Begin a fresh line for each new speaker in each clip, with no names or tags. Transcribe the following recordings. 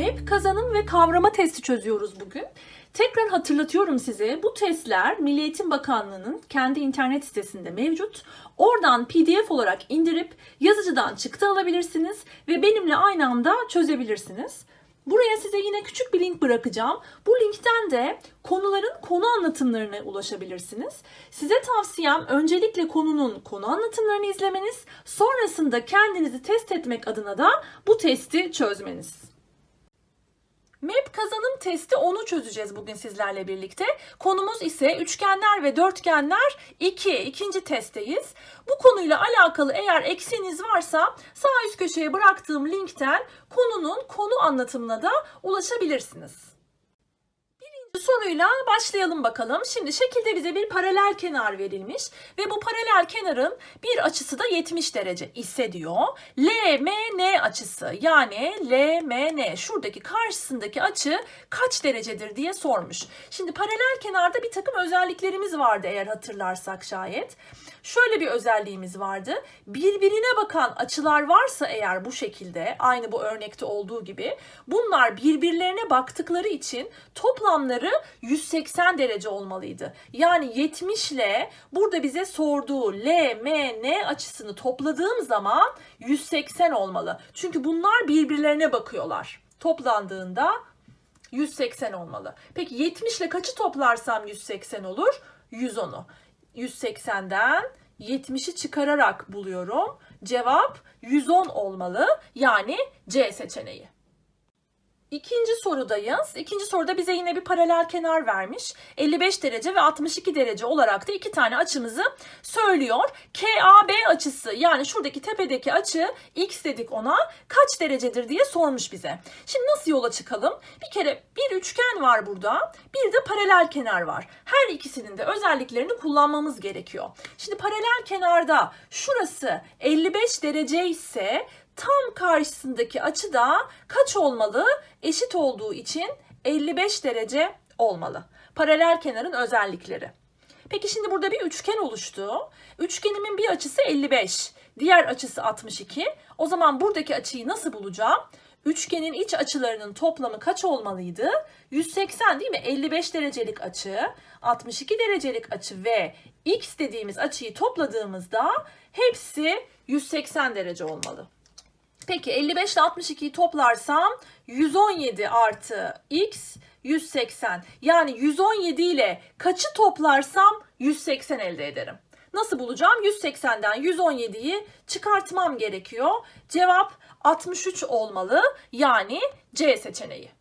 MEP kazanım ve kavrama testi çözüyoruz bugün. Tekrar hatırlatıyorum size bu testler Milli Eğitim Bakanlığı'nın kendi internet sitesinde mevcut. Oradan PDF olarak indirip yazıcıdan çıktı alabilirsiniz ve benimle aynı anda çözebilirsiniz. Buraya size yine küçük bir link bırakacağım. Bu linkten de konuların konu anlatımlarına ulaşabilirsiniz. Size tavsiyem öncelikle konunun konu anlatımlarını izlemeniz, sonrasında kendinizi test etmek adına da bu testi çözmeniz. MEP kazanım testi 10'u çözeceğiz bugün sizlerle birlikte. Konumuz ise üçgenler ve dörtgenler 2. ikinci testteyiz. Bu konuyla alakalı eğer eksiğiniz varsa sağ üst köşeye bıraktığım linkten konunun konu anlatımına da ulaşabilirsiniz. Soruyla başlayalım bakalım. Şimdi şekilde bize bir paralel kenar verilmiş ve bu paralel kenarın bir açısı da 70 derece ise diyor. LMN açısı yani LMN şuradaki karşısındaki açı kaç derecedir diye sormuş. Şimdi paralel kenarda bir takım özelliklerimiz vardı eğer hatırlarsak şayet. Şöyle bir özelliğimiz vardı. Birbirine bakan açılar varsa eğer bu şekilde aynı bu örnekte olduğu gibi bunlar birbirlerine baktıkları için toplamları 180 derece olmalıydı. Yani 70 ile burada bize sorduğu LMN açısını topladığım zaman 180 olmalı. Çünkü bunlar birbirlerine bakıyorlar. Toplandığında 180 olmalı. Peki 70 ile kaçı toplarsam 180 olur? 110'u. 180'den 70'i çıkararak buluyorum. Cevap 110 olmalı. Yani C seçeneği. İkinci sorudayız. İkinci soruda bize yine bir paralel kenar vermiş. 55 derece ve 62 derece olarak da iki tane açımızı söylüyor. KAB açısı yani şuradaki tepedeki açı x dedik ona kaç derecedir diye sormuş bize. Şimdi nasıl yola çıkalım? Bir kere bir üçgen var burada. Bir de paralel kenar var. Her ikisinin de özelliklerini kullanmamız gerekiyor. Şimdi paralel kenarda şurası 55 derece ise tam karşısındaki açı da kaç olmalı? Eşit olduğu için 55 derece olmalı. Paralel kenarın özellikleri. Peki şimdi burada bir üçgen oluştu. Üçgenimin bir açısı 55, diğer açısı 62. O zaman buradaki açıyı nasıl bulacağım? Üçgenin iç açılarının toplamı kaç olmalıydı? 180 değil mi? 55 derecelik açı, 62 derecelik açı ve x dediğimiz açıyı topladığımızda hepsi 180 derece olmalı. Peki 55 ile 62'yi toplarsam 117 artı x 180. Yani 117 ile kaçı toplarsam 180 elde ederim. Nasıl bulacağım? 180'den 117'yi çıkartmam gerekiyor. Cevap 63 olmalı. Yani C seçeneği.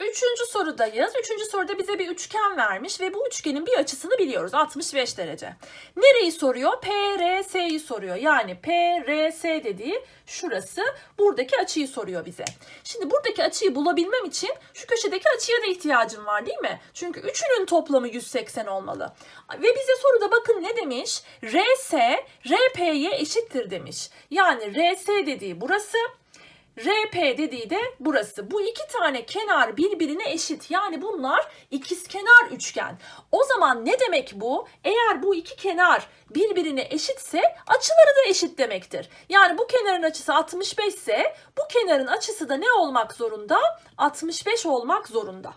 Üçüncü sorudayız. Üçüncü soruda bize bir üçgen vermiş ve bu üçgenin bir açısını biliyoruz. 65 derece. Nereyi soruyor? PRS'yi soruyor. Yani PRS dediği şurası. Buradaki açıyı soruyor bize. Şimdi buradaki açıyı bulabilmem için şu köşedeki açıya da ihtiyacım var değil mi? Çünkü üçünün toplamı 180 olmalı. Ve bize soruda bakın ne demiş? RS, RP'ye eşittir demiş. Yani RS dediği burası. RP dediği de burası. Bu iki tane kenar birbirine eşit. Yani bunlar ikizkenar üçgen. O zaman ne demek bu? Eğer bu iki kenar birbirine eşitse açıları da eşit demektir. Yani bu kenarın açısı 65 ise bu kenarın açısı da ne olmak zorunda? 65 olmak zorunda.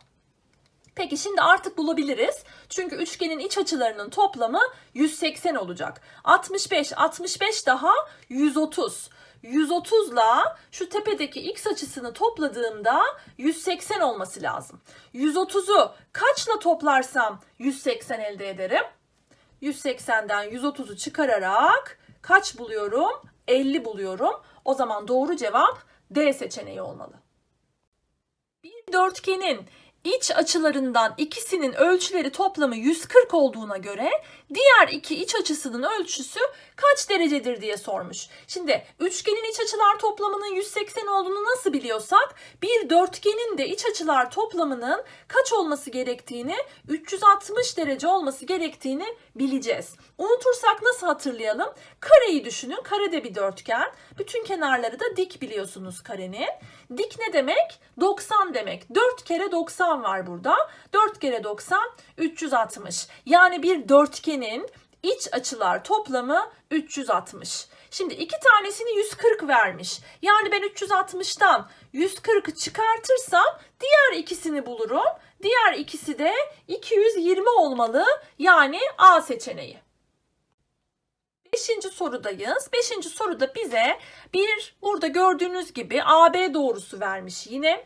Peki şimdi artık bulabiliriz. Çünkü üçgenin iç açılarının toplamı 180 olacak. 65, 65 daha 130. 130 ile şu tepedeki x açısını topladığımda 180 olması lazım. 130'u kaçla toplarsam 180 elde ederim? 180'den 130'u çıkararak kaç buluyorum? 50 buluyorum. O zaman doğru cevap D seçeneği olmalı. Bir dörtgenin iç açılarından ikisinin ölçüleri toplamı 140 olduğuna göre diğer iki iç açısının ölçüsü kaç derecedir diye sormuş. Şimdi üçgenin iç açılar toplamının 180 olduğunu nasıl biliyorsak bir dörtgenin de iç açılar toplamının kaç olması gerektiğini 360 derece olması gerektiğini bileceğiz. Unutursak nasıl hatırlayalım? Kareyi düşünün. Kare de bir dörtgen. Bütün kenarları da dik biliyorsunuz karenin. Dik ne demek? 90 demek. 4 kere 90 var burada. 4 kere 90 360. Yani bir dörtgenin iç açılar toplamı 360. Şimdi iki tanesini 140 vermiş. Yani ben 360'tan 140'ı çıkartırsam diğer ikisini bulurum. Diğer ikisi de 220 olmalı. Yani A seçeneği. Beşinci sorudayız. Beşinci soruda bize bir burada gördüğünüz gibi AB doğrusu vermiş yine.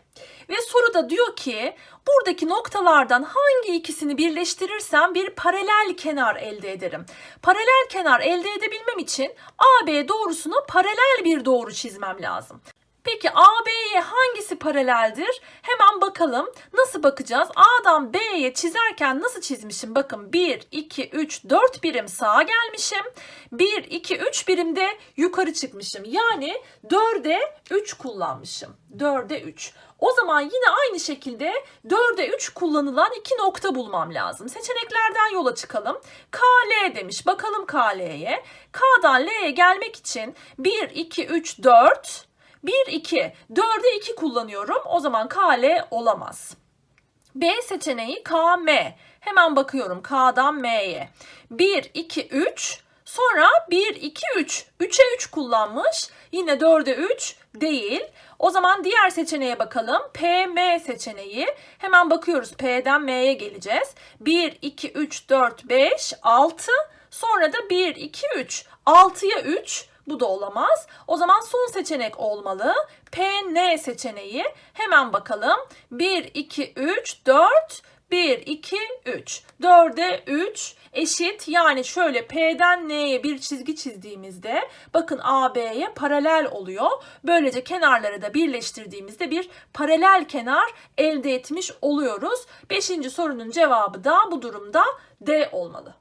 Ve soruda diyor ki buradaki noktalardan hangi ikisini birleştirirsem bir paralel kenar elde ederim. Paralel kenar elde edebilmem için AB doğrusuna paralel bir doğru çizmem lazım. Peki AB'ye hangisi paraleldir? Hemen bakalım. Nasıl bakacağız? A'dan B'ye çizerken nasıl çizmişim? Bakın 1, 2, 3, 4 birim sağa gelmişim. 1, 2, 3 birim de yukarı çıkmışım. Yani 4'e 3 kullanmışım. 4'e 3. O zaman yine aynı şekilde 4'e 3 kullanılan iki nokta bulmam lazım. Seçeneklerden yola çıkalım. KL demiş. Bakalım KL'ye. K'dan L'ye gelmek için 1, 2, 3, 4... 1, 2. 4'e 2 kullanıyorum. O zaman KL olamaz. B seçeneği KM. Hemen bakıyorum K'dan M'ye. 1, 2, 3. Sonra 1, 2, 3. 3'e 3 kullanmış. Yine 4'e 3 değil. O zaman diğer seçeneğe bakalım. PM seçeneği. Hemen bakıyoruz. P'den M'ye geleceğiz. 1, 2, 3, 4, 5, 6. Sonra da 1, 2, 3. 6'ya 3. Bu da olamaz. O zaman son seçenek olmalı. PN seçeneği. Hemen bakalım. 1, 2, 3, 4. 1, 2, 3. 4'e 3 eşit. Yani şöyle P'den N'ye bir çizgi çizdiğimizde bakın AB'ye paralel oluyor. Böylece kenarları da birleştirdiğimizde bir paralel kenar elde etmiş oluyoruz. Beşinci sorunun cevabı da bu durumda D olmalı.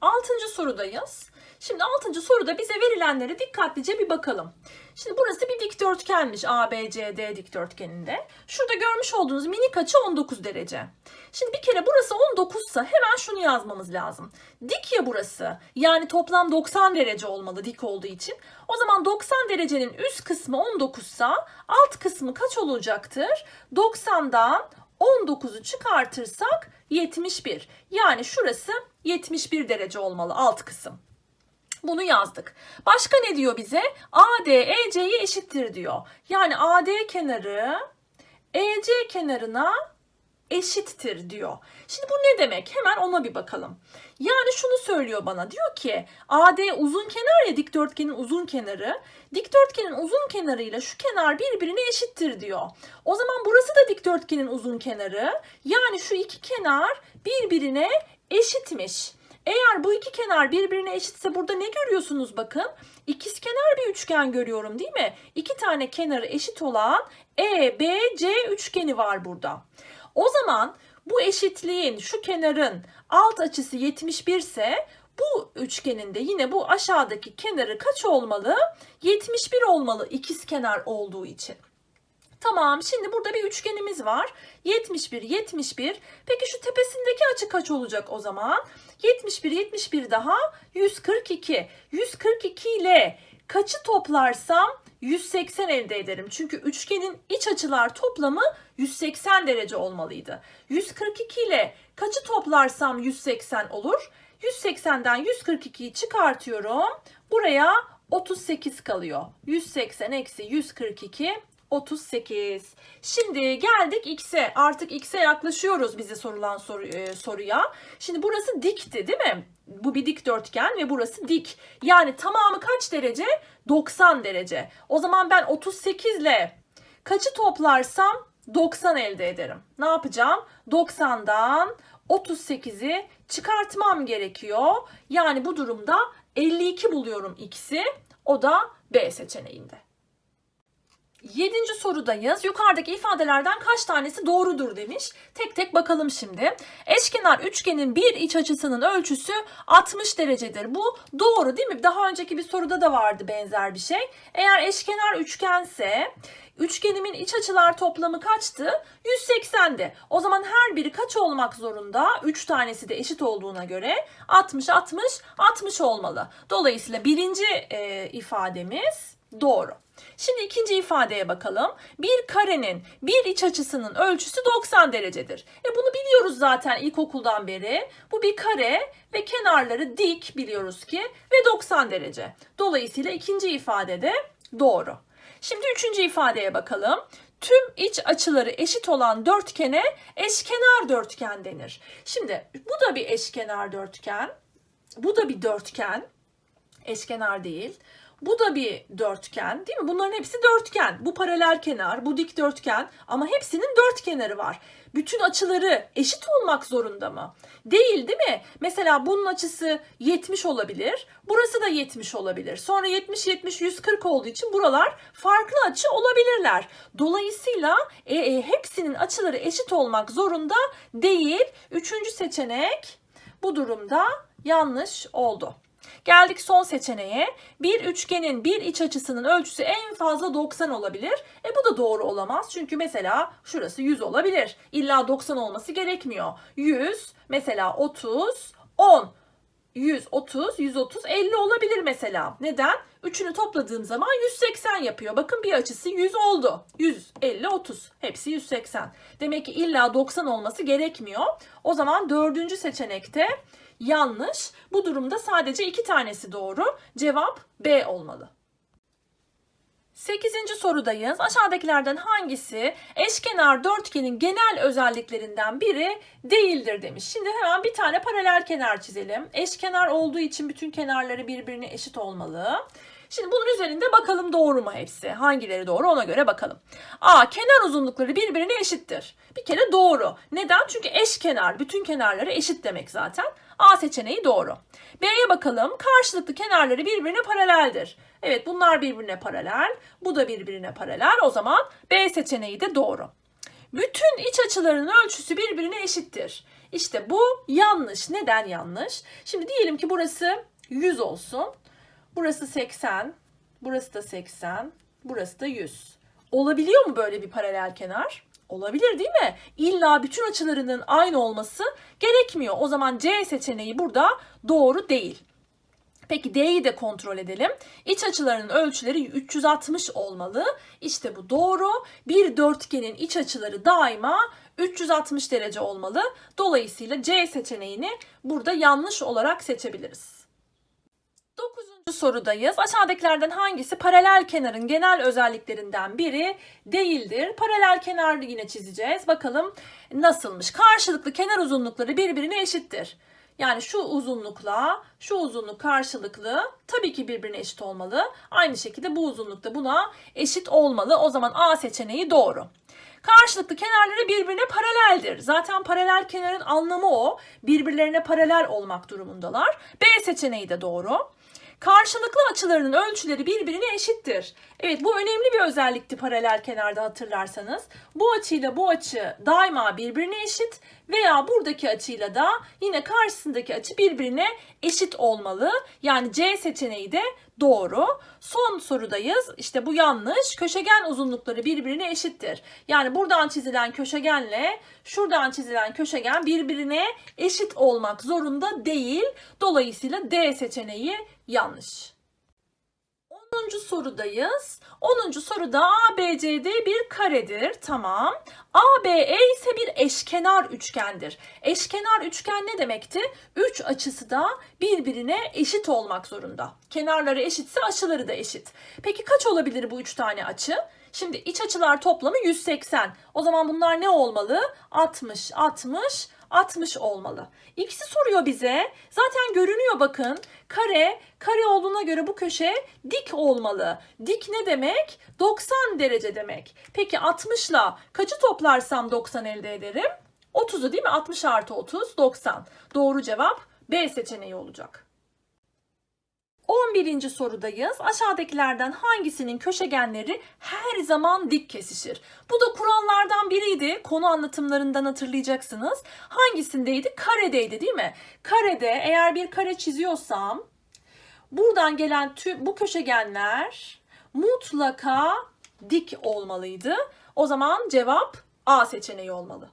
Altıncı sorudayız. Şimdi altıncı soruda bize verilenlere dikkatlice bir bakalım. Şimdi burası bir dikdörtgenmiş ABCD dikdörtgeninde. Şurada görmüş olduğunuz minik açı 19 derece. Şimdi bir kere burası 19 ise hemen şunu yazmamız lazım. Dik ya burası. Yani toplam 90 derece olmalı dik olduğu için. O zaman 90 derecenin üst kısmı 19 ise alt kısmı kaç olacaktır? 90'dan 19'u çıkartırsak 71. Yani şurası 71 derece olmalı alt kısım. Bunu yazdık. Başka ne diyor bize? AD EC'ye eşittir diyor. Yani AD kenarı EC kenarına eşittir diyor. Şimdi bu ne demek? Hemen ona bir bakalım. Yani şunu söylüyor bana. Diyor ki AD uzun kenar ya dikdörtgenin uzun kenarı. Dikdörtgenin uzun kenarıyla şu kenar birbirine eşittir diyor. O zaman burası da dikdörtgenin uzun kenarı. Yani şu iki kenar birbirine eşitmiş. Eğer bu iki kenar birbirine eşitse burada ne görüyorsunuz bakın? İkizkenar bir üçgen görüyorum değil mi? İki tane kenarı eşit olan EBC üçgeni var burada. O zaman bu eşitliğin şu kenarın alt açısı 71 ise bu üçgenin de yine bu aşağıdaki kenarı kaç olmalı? 71 olmalı ikizkenar olduğu için. Tamam şimdi burada bir üçgenimiz var. 71, 71. Peki şu tepesindeki açı kaç olacak o zaman? 71, 71 daha 142. 142 ile kaçı toplarsam 180 elde ederim. Çünkü üçgenin iç açılar toplamı 180 derece olmalıydı. 142 ile kaçı toplarsam 180 olur? 180'den 142'yi çıkartıyorum. Buraya 38 kalıyor. 180 eksi 142 38. Şimdi geldik x'e. Artık x'e yaklaşıyoruz bize sorulan soru, e, soruya. Şimdi burası dikti değil mi? Bu bir dikdörtgen ve burası dik. Yani tamamı kaç derece? 90 derece. O zaman ben 38 ile kaçı toplarsam 90 elde ederim. Ne yapacağım? 90'dan 38'i çıkartmam gerekiyor. Yani bu durumda 52 buluyorum x'i. O da B seçeneğinde. Yedinci sorudayız. Yukarıdaki ifadelerden kaç tanesi doğrudur demiş. Tek tek bakalım şimdi. Eşkenar üçgenin bir iç açısının ölçüsü 60 derecedir. Bu doğru değil mi? Daha önceki bir soruda da vardı benzer bir şey. Eğer eşkenar üçgense üçgenimin iç açılar toplamı kaçtı? 180'di. O zaman her biri kaç olmak zorunda? 3 tanesi de eşit olduğuna göre 60 60 60 olmalı. Dolayısıyla birinci e, ifademiz Doğru. Şimdi ikinci ifadeye bakalım. Bir karenin bir iç açısının ölçüsü 90 derecedir. E bunu biliyoruz zaten ilkokuldan beri. Bu bir kare ve kenarları dik biliyoruz ki ve 90 derece. Dolayısıyla ikinci ifadede doğru. Şimdi üçüncü ifadeye bakalım. Tüm iç açıları eşit olan dörtgene eşkenar dörtgen denir. Şimdi bu da bir eşkenar dörtgen. Bu da bir dörtgen. Eşkenar değil. Bu da bir dörtgen değil mi? Bunların hepsi dörtgen. Bu paralel kenar, bu dik dörtgen ama hepsinin dört kenarı var. Bütün açıları eşit olmak zorunda mı? Değil değil mi? Mesela bunun açısı 70 olabilir. Burası da 70 olabilir. Sonra 70 70 140 olduğu için buralar farklı açı olabilirler. Dolayısıyla e, e, hepsinin açıları eşit olmak zorunda değil. Üçüncü seçenek bu durumda yanlış oldu. Geldik son seçeneğe. Bir üçgenin bir iç açısının ölçüsü en fazla 90 olabilir. E bu da doğru olamaz. Çünkü mesela şurası 100 olabilir. İlla 90 olması gerekmiyor. 100, mesela 30, 10. 130, 130, 50 olabilir mesela. Neden? Üçünü topladığım zaman 180 yapıyor. Bakın bir açısı 100 oldu. 100, 50, 30. Hepsi 180. Demek ki illa 90 olması gerekmiyor. O zaman dördüncü seçenekte yanlış. Bu durumda sadece iki tanesi doğru. Cevap B olmalı. Sekizinci sorudayız. Aşağıdakilerden hangisi eşkenar dörtgenin genel özelliklerinden biri değildir demiş. Şimdi hemen bir tane paralel kenar çizelim. Eşkenar olduğu için bütün kenarları birbirine eşit olmalı. Şimdi bunun üzerinde bakalım doğru mu hepsi? Hangileri doğru ona göre bakalım. A. Kenar uzunlukları birbirine eşittir. Bir kere doğru. Neden? Çünkü eşkenar. Bütün kenarları eşit demek zaten. A seçeneği doğru. B'ye bakalım. Karşılıklı kenarları birbirine paraleldir. Evet bunlar birbirine paralel. Bu da birbirine paralel. O zaman B seçeneği de doğru. Bütün iç açılarının ölçüsü birbirine eşittir. İşte bu yanlış. Neden yanlış? Şimdi diyelim ki burası 100 olsun. Burası 80. Burası da 80. Burası da 100. Olabiliyor mu böyle bir paralel kenar? Olabilir değil mi? İlla bütün açılarının aynı olması gerekmiyor. O zaman C seçeneği burada doğru değil. Peki D'yi de kontrol edelim. İç açılarının ölçüleri 360 olmalı. İşte bu doğru. Bir dörtgenin iç açıları daima 360 derece olmalı. Dolayısıyla C seçeneğini burada yanlış olarak seçebiliriz. Dokuzuncu sorudayız. Aşağıdakilerden hangisi paralel kenarın genel özelliklerinden biri değildir? Paralel kenarı yine çizeceğiz. Bakalım nasılmış? Karşılıklı kenar uzunlukları birbirine eşittir. Yani şu uzunlukla şu uzunluk karşılıklı tabii ki birbirine eşit olmalı. Aynı şekilde bu uzunluk da buna eşit olmalı. O zaman A seçeneği doğru. Karşılıklı kenarları birbirine paraleldir. Zaten paralel kenarın anlamı o. Birbirlerine paralel olmak durumundalar. B seçeneği de doğru. Karşılıklı açılarının ölçüleri birbirine eşittir. Evet bu önemli bir özellikti paralel kenarda hatırlarsanız. Bu açıyla bu açı daima birbirine eşit veya buradaki açıyla da yine karşısındaki açı birbirine eşit olmalı. Yani C seçeneği de doğru. Son sorudayız. İşte bu yanlış. Köşegen uzunlukları birbirine eşittir. Yani buradan çizilen köşegenle şuradan çizilen köşegen birbirine eşit olmak zorunda değil. Dolayısıyla D seçeneği yanlış. 10. sorudayız. 10. soruda ABCD bir karedir. Tamam. ABE ise bir eşkenar üçgendir. Eşkenar üçgen ne demekti? Üç açısı da birbirine eşit olmak zorunda. Kenarları eşitse açıları da eşit. Peki kaç olabilir bu üç tane açı? Şimdi iç açılar toplamı 180. O zaman bunlar ne olmalı? 60, 60, 60 olmalı. X'i soruyor bize. Zaten görünüyor bakın. Kare, kare olduğuna göre bu köşe dik olmalı. Dik ne demek? 90 derece demek. Peki 60 ile kaçı toplarsam 90 elde ederim? 30'u değil mi? 60 artı 30, 90. Doğru cevap B seçeneği olacak. 11. sorudayız. Aşağıdakilerden hangisinin köşegenleri her zaman dik kesişir? Bu da kurallardan biriydi. Konu anlatımlarından hatırlayacaksınız. Hangisindeydi? Karedeydi değil mi? Karede eğer bir kare çiziyorsam buradan gelen tüm bu köşegenler mutlaka dik olmalıydı. O zaman cevap A seçeneği olmalı.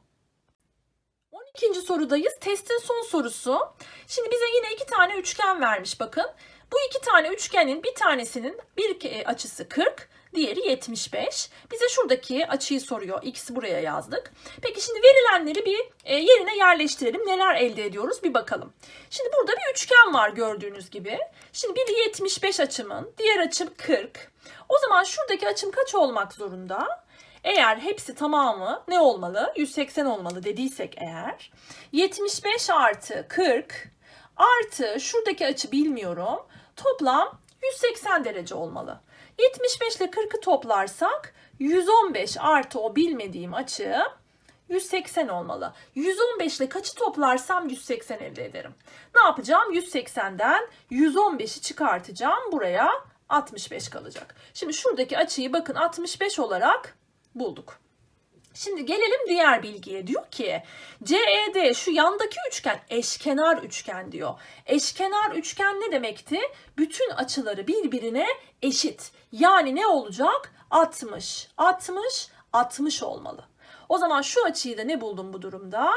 İkinci sorudayız. Testin son sorusu. Şimdi bize yine iki tane üçgen vermiş bakın. Bu iki tane üçgenin bir tanesinin bir ke- açısı 40, diğeri 75. Bize şuradaki açıyı soruyor. X'i buraya yazdık. Peki şimdi verilenleri bir e, yerine yerleştirelim. Neler elde ediyoruz bir bakalım. Şimdi burada bir üçgen var gördüğünüz gibi. Şimdi biri 75 açımın, diğer açım 40. O zaman şuradaki açım kaç olmak zorunda? Eğer hepsi tamamı ne olmalı? 180 olmalı dediysek eğer. 75 artı 40 artı şuradaki açı bilmiyorum. Toplam 180 derece olmalı. 75 ile 40'ı toplarsak 115 artı o bilmediğim açı 180 olmalı. 115 ile kaçı toplarsam 180 elde ederim. Ne yapacağım? 180'den 115'i çıkartacağım. Buraya 65 kalacak. Şimdi şuradaki açıyı bakın 65 olarak bulduk. Şimdi gelelim diğer bilgiye. Diyor ki CED şu yandaki üçgen eşkenar üçgen diyor. Eşkenar üçgen ne demekti? Bütün açıları birbirine eşit. Yani ne olacak? 60, 60, 60 olmalı. O zaman şu açıyı da ne buldum bu durumda?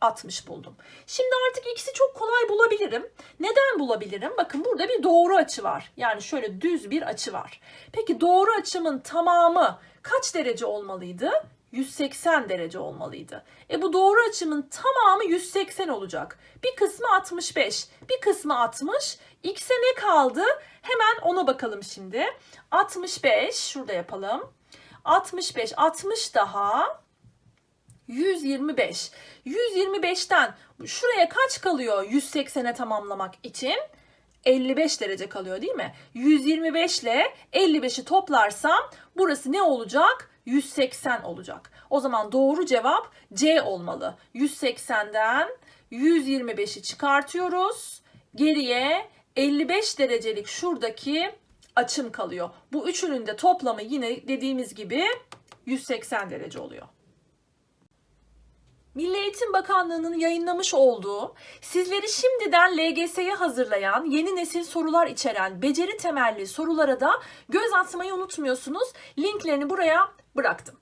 60 buldum. Şimdi artık x'i çok kolay bulabilirim. Neden bulabilirim? Bakın burada bir doğru açı var. Yani şöyle düz bir açı var. Peki doğru açımın tamamı kaç derece olmalıydı? 180 derece olmalıydı. E bu doğru açımın tamamı 180 olacak. Bir kısmı 65, bir kısmı 60. X'e ne kaldı? Hemen ona bakalım şimdi. 65, şurada yapalım. 65, 60 daha 125. 125'ten şuraya kaç kalıyor 180'e tamamlamak için? 55 derece kalıyor değil mi? 125 ile 55'i toplarsam burası ne olacak? 180 olacak. O zaman doğru cevap C olmalı. 180'den 125'i çıkartıyoruz. Geriye 55 derecelik şuradaki açım kalıyor. Bu üçünün de toplamı yine dediğimiz gibi 180 derece oluyor. Milli Eğitim Bakanlığı'nın yayınlamış olduğu, sizleri şimdiden LGS'ye hazırlayan, yeni nesil sorular içeren beceri temelli sorulara da göz atmayı unutmuyorsunuz. Linklerini buraya bıraktım.